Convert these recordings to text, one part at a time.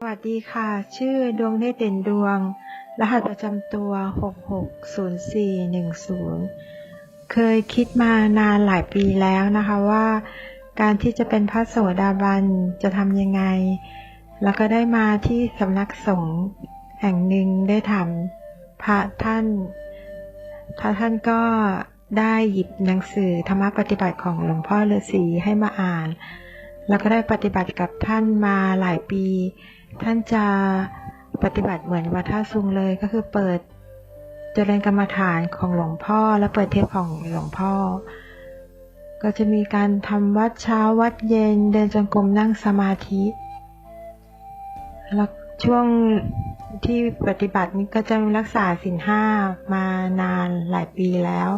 สวัสดีค่ะ ชื่อดวงเนตรเด่นดวง รหัสประจำตัว 660410 เคยคิดมานานหลายปีแล้วนะคะว่า การที่จะเป็นพระโสดาบันจะทำยังไง แล้วก็ได้มาที่สำนักสงฆ์แห่งหนึ่งได้ทำพระท่าน พระท่านก็ได้หยิบหนังสือธรรมปฏิบัติของหลวงพ่อฤาษีให้มาอ่าน แล้วก็ได้ปฏิบัติกับท่านมาหลายปี ท่านจะปฏิบัติเหมือนวัดท่าซุงเลยก็คือเปิดเจริญกรรมฐานของหลวงพ่อ และเปิดเทปของหลวงพ่อ ก็จะมีการทำวัดเช้าวัดเย็นเดินจงกรมนั่งสมาธิแล้วช่วงที่ปฏิบัตินี้ก็จะรักษาศีลห้ามานานหลายปีแล้ว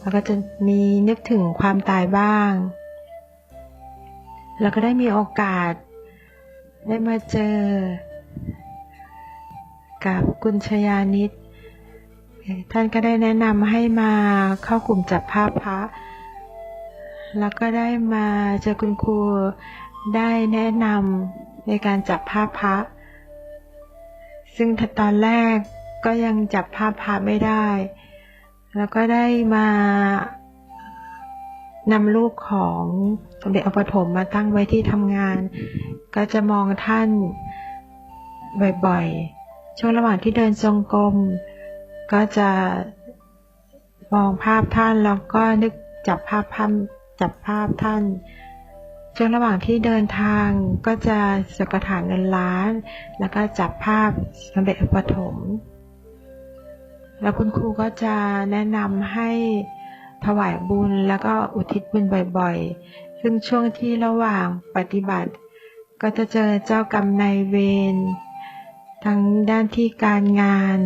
แล้วก็จะมีนึกถึงความตายบ้าง แล้วก็ได้มีโอกาส ได้มาเจอ กับกุญชยานิตท่านก็ได้แนะนำให้มาเข้ากลุ่มจับภาพพระ แล้วก็ได้มาเจอคุณครูได้แนะนำในการจับภาพพระ ซึ่งตอนแรกก็ยังจับภาพพระไม่ได้ แล้วก็ได้มา นำรูปของสมเด็จอปฐมมาตั้งไว้ที่ทำงาน ก็จะมองท่านบ่อยๆ ช่วงระหว่างที่เดินจงกรมก็จะมองภาพท่านแล้วก็นึกจับภาพท่านจับภาพท่านช่วงระหว่างที่เดินทางก็จะสกถานเงินล้าน แล้วก็จับภาพสมเด็จอปฐมแล้วคุณครูก็จะแนะนำให้ ถวายบุญแล้วก็อุทิศบุญบ่อยๆ ซึ่งช่วงที่ระหว่างปฏิบัติ ก็จะเจอเจ้ากรรมนายเวรทั้งด้านที่การงาน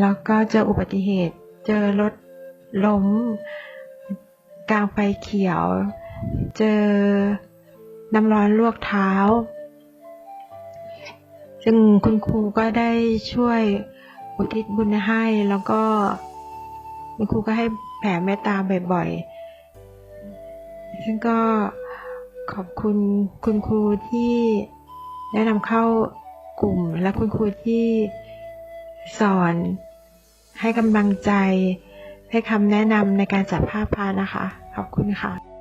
แล้วก็เจออุบัติเหตุ เจอรถล้ม กลางไฟเขียว เจอน้ำร้อนลวกเท้า ซึ่งคุณครูก็ได้ช่วยอุทิศบุญให้แล้วก็ คุณครูก็ให้แผ่เมตตาบ่อยๆซึ่งก็ขอบคุณคุณครูที่แนะนำเข้ากลุ่ม และคุณครูที่สอนให้กำลังใจให้คำแนะนำในการจัดภาพพานะคะ ขอบคุณค่ะ